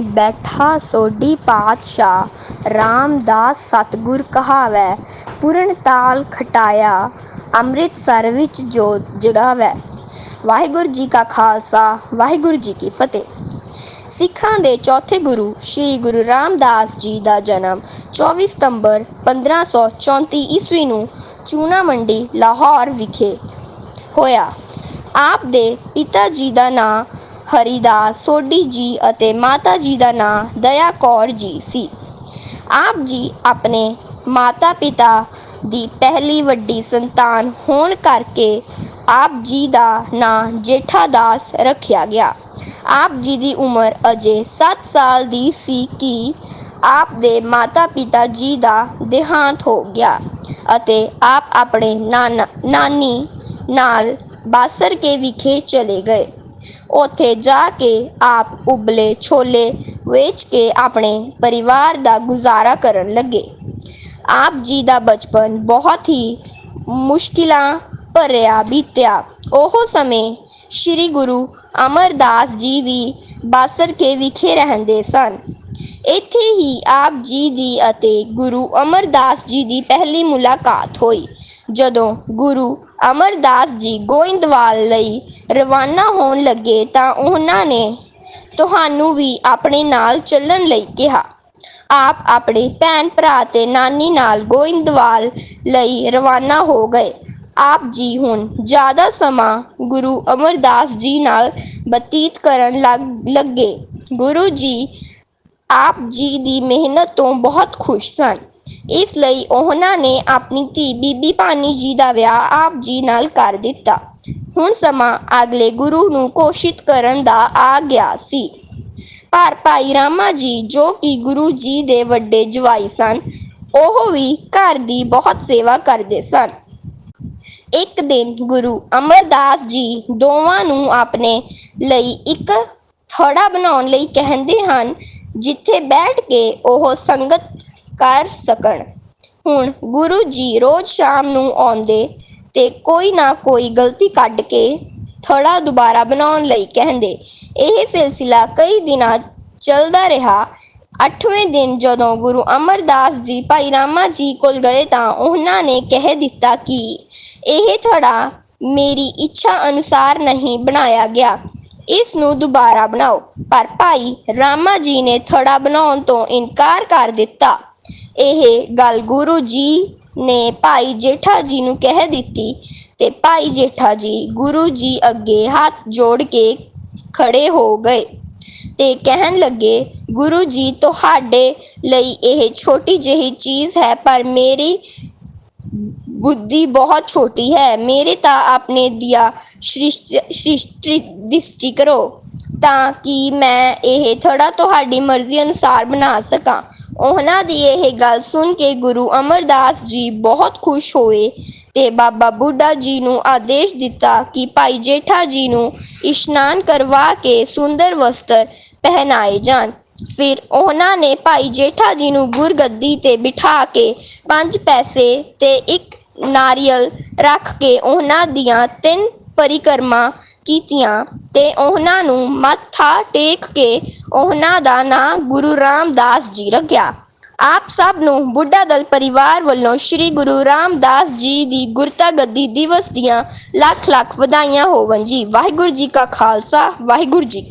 ਬੈਠਾ ਸੋਢੀ ਪਾਤਸ਼ਾਹ ਰਾਮਦਾਸ ਸਤਿਗੁਰ ਕਹਾਵੈ, ਪੂਰਨ ਤਾਲ ਖਟਾਇਆ, ਅੰਮ੍ਰਿਤਸਰ ਵਿੱਚ ਜੋਤ ਜਗਾਵੈ। ਵਾਹਿਗੁਰੂ ਜੀ ਕਾ ਖਾਲਸਾ, ਵਾਹਿਗੁਰੂ ਜੀ ਕੀ ਫਤਿਹ। ਸਿੱਖਾਂ ਦੇ ਚੌਥੇ ਗੁਰੂ ਸ੍ਰੀ ਗੁਰੂ ਰਾਮਦਾਸ ਜੀ ਦਾ ਜਨਮ 24 ਸਤੰਬਰ 1534 ਈਸਵੀ ਨੂੰ ਚੂਨਾ ਮੰਡੀ ਲਾਹੌਰ ਵਿਖੇ ਹੋਇਆ। ਆਪ ਦੇ ਪਿਤਾ ਜੀ ਦਾ ਨਾਂ ਹਰੀਦਾਸ ਸੋਢੀ ਜੀ ਅਤੇ ਮਾਤਾ ਜੀ ਦਾ ਨਾਂ ਦਇਆ ਕੌਰ ਜੀ ਸੀ। ਆਪ ਜੀ ਆਪਣੇ ਮਾਤਾ ਪਿਤਾ ਦੀ ਪਹਿਲੀ ਵੱਡੀ ਸੰਤਾਨ ਹੋਣ ਕਰਕੇ ਆਪ ਜੀ ਦਾ ਨਾਂ ਜੇਠਾ ਦਾਸ ਰੱਖਿਆ ਗਿਆ। ਆਪ ਜੀ ਦੀ ਉਮਰ ਅਜੇ 7 ਸਾਲ ਦੀ ਸੀ ਕਿ ਆਪ ਦੇ ਮਾਤਾ ਪਿਤਾ ਜੀ ਦਾ ਦੇਹਾਂਤ ਹੋ ਗਿਆ ਅਤੇ ਆਪ ਆਪਣੇ ਨਾਨਾ, ਨਾਨੀ ਨਾਲ ਬਾਸਰ ਕੇ ਵਿਖੇ ਚਲੇ ਗਏ। ਉੱਥੇ ਜਾ ਕੇ ਆਪ ਉਬਲੇ ਛੋਲੇ ਵੇਚ ਕੇ ਆਪਣੇ ਪਰਿਵਾਰ ਦਾ ਗੁਜ਼ਾਰਾ ਕਰਨ ਲੱਗੇ। ਆਪ ਜੀ ਦਾ ਬਚਪਨ ਬਹੁਤ ਹੀ ਮੁਸ਼ਕਿਲਾਂ ਭਰਿਆ ਬੀਤਿਆ। ਉਹ ਸਮੇਂ ਸ੍ਰੀ ਗੁਰੂ ਅਮਰਦਾਸ ਜੀ ਵੀ ਬਾਸਰ ਕੇ ਵਿਖੇ ਰਹਿੰਦੇ ਸਨ। ਇੱਥੇ ਹੀ ਆਪ ਜੀ ਦੀ ਅਤੇ ਗੁਰੂ ਅਮਰਦਾਸ ਜੀ ਦੀ ਪਹਿਲੀ ਮੁਲਾਕਾਤ ਹੋਈ। ਜਦੋਂ ਗੁਰੂ ਅਮਰਦਾਸ ਜੀ ਗੋਇੰਦਵਾਲ ਲਈ ਰਵਾਨਾ ਹੋਣ ਲੱਗੇ ਤਾਂ ਉਹਨਾਂ ਨੇ ਤੁਹਾਨੂੰ ਵੀ ਆਪਣੇ ਨਾਲ ਚੱਲਣ ਲਈ ਕਿਹਾ। ਆਪ ਆਪਣੇ ਭੈਣ ਭਰਾ ਤੇ ਨਾਨੀ ਨਾਲ ਗੋਇੰਦਵਾਲ ਲਈ ਰਵਾਨਾ ਹੋ ਗਏ। ਆਪ ਜੀ ਹੁਣ ਜ਼ਿਆਦਾ ਸਮਾਂ ਗੁਰੂ ਅਮਰਦਾਸ ਜੀ ਨਾਲ ਬਤੀਤ ਕਰਨ ਲੱਗ, ਲੱਗੇ। ਗੁਰੂ ਜੀ ਆਪ ਜੀ ਦੀ ਮਿਹਨਤ ਤੋਂ ਬਹੁਤ ਖੁਸ਼ ਸਨ। ਇਸ ਲਈ ਉਹਨਾਂ ਨੇ ਆਪਣੀ ਧੀ ਬੀਬੀ ਭਾਨੀ ਜੀ ਦਾ ਵਿਆਹ ਆਪ ਜੀ ਨਾਲ ਕਰ ਦਿੱਤਾ। ਹੁਣ ਸਮਾਂ ਅਗਲੇ ਗੁਰੂ ਨੂੰ ਘੋਸ਼ਿਤ ਕਰਨ ਦਾ ਆ ਗਿਆ ਸੀ। ਪਰ ਭਾਈ ਰਾਮਾ ਜੀ, ਜੋ ਕਿ ਗੁਰੂ ਜੀ ਦੇ ਵੱਡੇ ਜਵਾਈ ਸਨ, ਉਹ ਵੀ ਘਰ ਦੀ ਬਹੁਤ ਸੇਵਾ ਕਰਦੇ ਸਨ। ਇੱਕ ਦਿਨ ਗੁਰੂ ਅਮਰਦਾਸ ਜੀ ਦੋਵਾਂ ਨੂੰ ਆਪਣੇ ਲਈ ਇੱਕ ਥੜਾ ਬਣਾਉਣ ਲਈ ਕਹਿੰਦੇ ਹਨ, ਜਿੱਥੇ ਬੈਠ ਕੇ ਉਹ ਸੰਗਤ ਕਰ ਸਕਣ। ਹੁਣ ਗੁਰੂ ਜੀ ਰੋਜ਼ ਸ਼ਾਮ ਨੂੰ ਆਉਂਦੇ ਤੇ ਕੋਈ ਨਾ ਕੋਈ ਗਲਤੀ ਕੱਢ ਕੇ ਥੜਾ ਦੁਬਾਰਾ ਬਣਾਉਣ ਲਈ ਕਹਿੰਦੇ। ਇਹ ਸਿਲਸਿਲਾ ਕਈ ਦਿਨਾਂ ਚੱਲਦਾ ਰਿਹਾ। ਅੱਠਵੇਂ ਦਿਨ ਜਦੋਂ ਗੁਰੂ ਅਮਰਦਾਸ ਜੀ ਭਾਈ ਰਾਮਾ ਜੀ ਕੋਲ ਗਏ ਤਾਂ ਉਹਨਾਂ ਨੇ ਕਹਿ ਦਿੱਤਾ ਕਿ ਇਹ ਥੜਾ ਮੇਰੀ ਇੱਛਾ ਅਨੁਸਾਰ ਨਹੀਂ ਬਣਾਇਆ ਗਿਆ। ਇਸ ਨੂੰ ਦੁਬਾਰਾ ਬਣਾਓ। ਪਰ ਭਾਈ ਰਾਮਾ ਜੀ ਨੇ ਥੜਾ ਬਣਾਉਣ ਤੋਂ ਇਨਕਾਰ ਕਰ ਦਿੱਤਾ। ਇਹ ਗੱਲ ਗੁਰੂ ਜੀ ਨੇ ਭਾਈ ਜੇਠਾ ਜੀ ਨੂੰ ਕਹਿ ਦਿੱਤੀ ਤੇ ਭਾਈ ਜੇਠਾ ਜੀ ਗੁਰੂ ਜੀ ਅੱਗੇ ਹੱਥ ਜੋੜ ਕੇ ਖੜੇ ਹੋ ਗਏ ਤੇ ਕਹਿਣ ਲੱਗੇ, ਗੁਰੂ ਜੀ, ਤੁਹਾਡੇ ਲਈ ਇਹ ਛੋਟੀ ਜਿਹੀ ਚੀਜ਼ ਹੈ, ਪਰ ਮੇਰੀ ਬੁੱਧੀ ਬਹੁਤ ਛੋਟੀ ਹੈ। ਮੇਰੇ ਤਾਂ ਆਪਣੇ ਦਿਆ ਸ੍ਰਿਸ਼ਟੀ ਦ੍ਰਿਸ਼ਟੀ ਕਰੋ ਤਾਂ ਕਿ ਮੈਂ ਇਹ ਥੜਾ ਤੁਹਾਡੀ ਮਰਜ਼ੀ ਅਨੁਸਾਰ ਬਣਾ ਸਕਾਂ। ਉਹਨਾਂ ਦੀ ਇਹ ਗੱਲ ਸੁਣ ਕੇ ਗੁਰੂ ਅਮਰਦਾਸ ਜੀ ਬਹੁਤ ਖੁਸ਼ ਹੋਏ ਤੇ ਬਾਬਾ ਬੁੱਢਾ ਜੀ ਨੂੰ ਆਦੇਸ਼ ਦਿੱਤਾ ਕਿ ਭਾਈ ਜੇਠਾ ਜੀ ਨੂੰ ਇਸ਼ਨਾਨ ਕਰਵਾ ਕੇ ਸੁੰਦਰ ਵਸਤਰ ਪਹਿਨਾਏ ਜਾਣ। ਫਿਰ ਉਹਨਾਂ ਨੇ ਭਾਈ ਜੇਠਾ ਜੀ ਨੂੰ ਗੁਰਗੱਦੀ ਤੇ ਬਿਠਾ ਕੇ ਪੰਜ ਪੈਸੇ ਤੇ ਇੱਕ ਨਾਰੀਅਲ ਰੱਖ ਕੇ ਉਹਨਾਂ ਦੀਆਂ ਤਿੰਨ ਪਰਿਕਰਮਾ ਕੀਤੀਆਂ ਤੇ ਉਹਨਾਂ ਨੂੰ ਮੱਥਾ ਟੇਕ ਕੇ ਉਹਨਾਂ ਦਾ ਨਾਂ ਗੁਰੂ ਰਾਮਦਾਸ ਜੀ ਰੱਖਿਆ। ਆਪ ਸਭ ਨੂੰ ਬੁੱਢਾ ਦਲ ਪਰਿਵਾਰ ਵੱਲੋਂ ਸ੍ਰੀ ਗੁਰੂ ਰਾਮਦਾਸ ਜੀ ਦੀ ਗੁਰਤਾ ਗੱਦੀ ਦਿਵਸ ਦੀਆਂ ਲੱਖ ਲੱਖ ਵਧਾਈਆਂ ਹੋਵਣ ਜੀ। ਵਾਹਿਗੁਰੂ ਜੀ ਕਾ ਖਾਲਸਾ, ਵਾਹਿਗੁਰੂ ਜੀ